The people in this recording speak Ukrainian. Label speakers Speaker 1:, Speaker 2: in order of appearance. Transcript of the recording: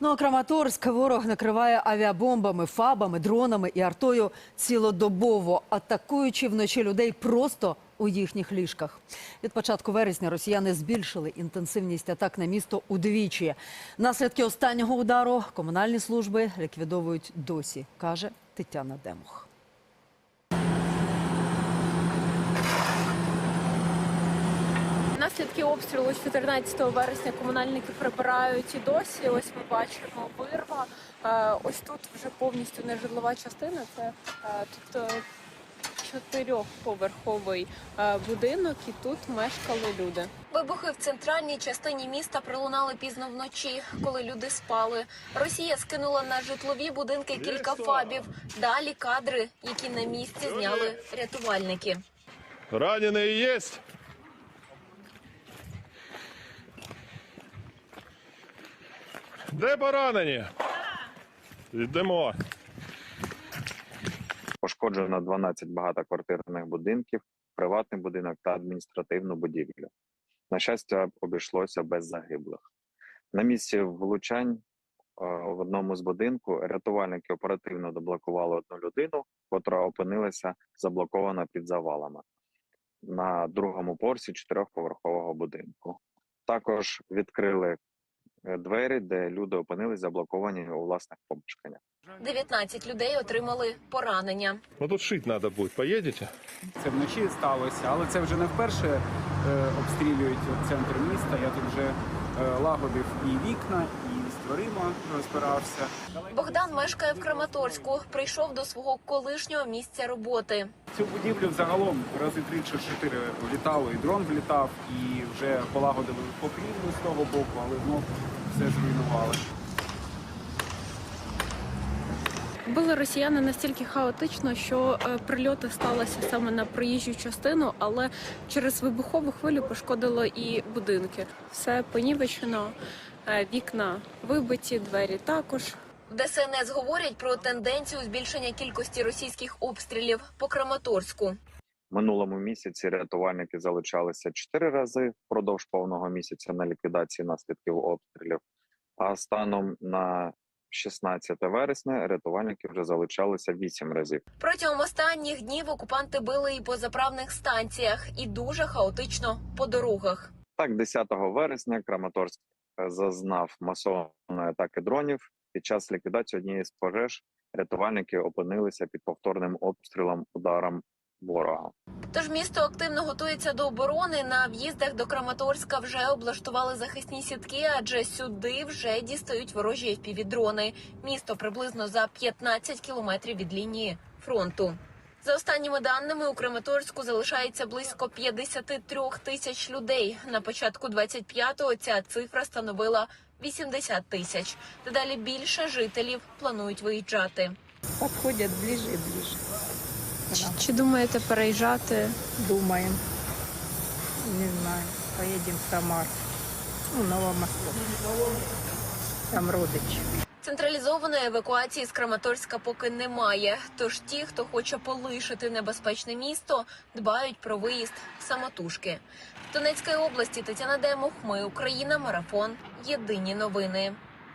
Speaker 1: Ну а Краматорськ ворог накриває авіабомбами, фабами, дронами і артою цілодобово, атакуючи вночі людей просто у їхніх ліжках. Від початку вересня росіяни збільшили інтенсивність атак на місто удвічі. Наслідки останнього удару комунальні служби ліквідовують досі, каже Тетяна Демух.
Speaker 2: Наслідки обстрілу з 14 вересня комунальники прибирають і досі. Ось ми бачимо вирва. Е, Ось тут вже повністю нежитлова частина. Це е, тут е, чотирьохповерховий будинок, і тут мешкали люди.
Speaker 3: Вибухи в центральній частині міста пролунали пізно вночі, коли люди спали. Росія скинула на житлові будинки кілька фабів. Далі кадри, які на місці зняли рятувальники.
Speaker 4: Раненые есть? Де поранені? Йдемо.
Speaker 5: Пошкоджено 12 багатоквартирних будинків, приватний будинок та адміністративну будівлю. На щастя, обійшлося без загиблих. На місці влучань е, в одному з будинку рятувальники оперативно доблокували одну людину, котра опинилася заблокована під завалами на другому порсі чотирьохповерхового будинку. Також відкрили двері, де люди опинились заблоковані у власних помешканнях.
Speaker 3: 19 людей отримали поранення.
Speaker 4: Ну тут шить треба буде. Поїдете?
Speaker 6: Це вночі сталося, але це вже не вперше е, обстрілюють центр міста. Я тут вже е, лагодив і вікна, і з дверима розбирався.
Speaker 3: Богдан мешкає в Краматорську. Прийшов до свого колишнього місця роботи.
Speaker 6: Цю будівлю взагалом рази три чи чотири влітало, і дрон влітав, і вже полагодили покрівлю з того боку, але знов все зруйнували.
Speaker 2: Били росіяни настільки хаотично, що е, прильоти сталися саме на проїжджу частину, але через вибухову хвилю пошкодило і будинки. Все понівечено, вікна вибиті, двері також.
Speaker 3: В ДСНС говорять про тенденцію збільшення кількості російських обстрілів по Краматорську.
Speaker 5: минулому місяці рятувальники залучалися чотири рази впродовж повного місяця на ліквідації наслідків обстрілів. А станом на 16 вересня рятувальники вже залучалися вісім разів.
Speaker 3: Протягом останніх днів окупанти били і по заправних станціях, і дуже хаотично по дорогах.
Speaker 5: Так, 10 вересня Краматорськ е, зазнав масованої атаки дронів. Під час ліквідації однієї з пожеж рятувальники опинилися під повторним обстрілом ударом ворога.
Speaker 3: Тож місто активно готується до оборони. На в'їздах до Краматорська вже облаштували захисні сітки, адже сюди вже дістають ворожі FPV-дрони. Місто приблизно за 15 кілометрів від лінії фронту. За останніми даними у Краматорську залишається близько 53 тисяч людей. На початку 25-го ця цифра становила 80 тисяч. Дедалі більше жителів планують виїжджати.
Speaker 7: подходят ближе и ближе.
Speaker 2: Чи, чи думаєте переїжджати?
Speaker 7: Думаем. Не знаю. Поедем в Самар. Ну, Новомосковск. Там родичи.
Speaker 3: Централізованої евакуації з Краматорська поки немає. Тож ті, хто хоче полишити небезпечне місто, дбають про виїзд самотужки. В Донецькій області Тетяна Демух, ми Україна, марафон. Єдині новини.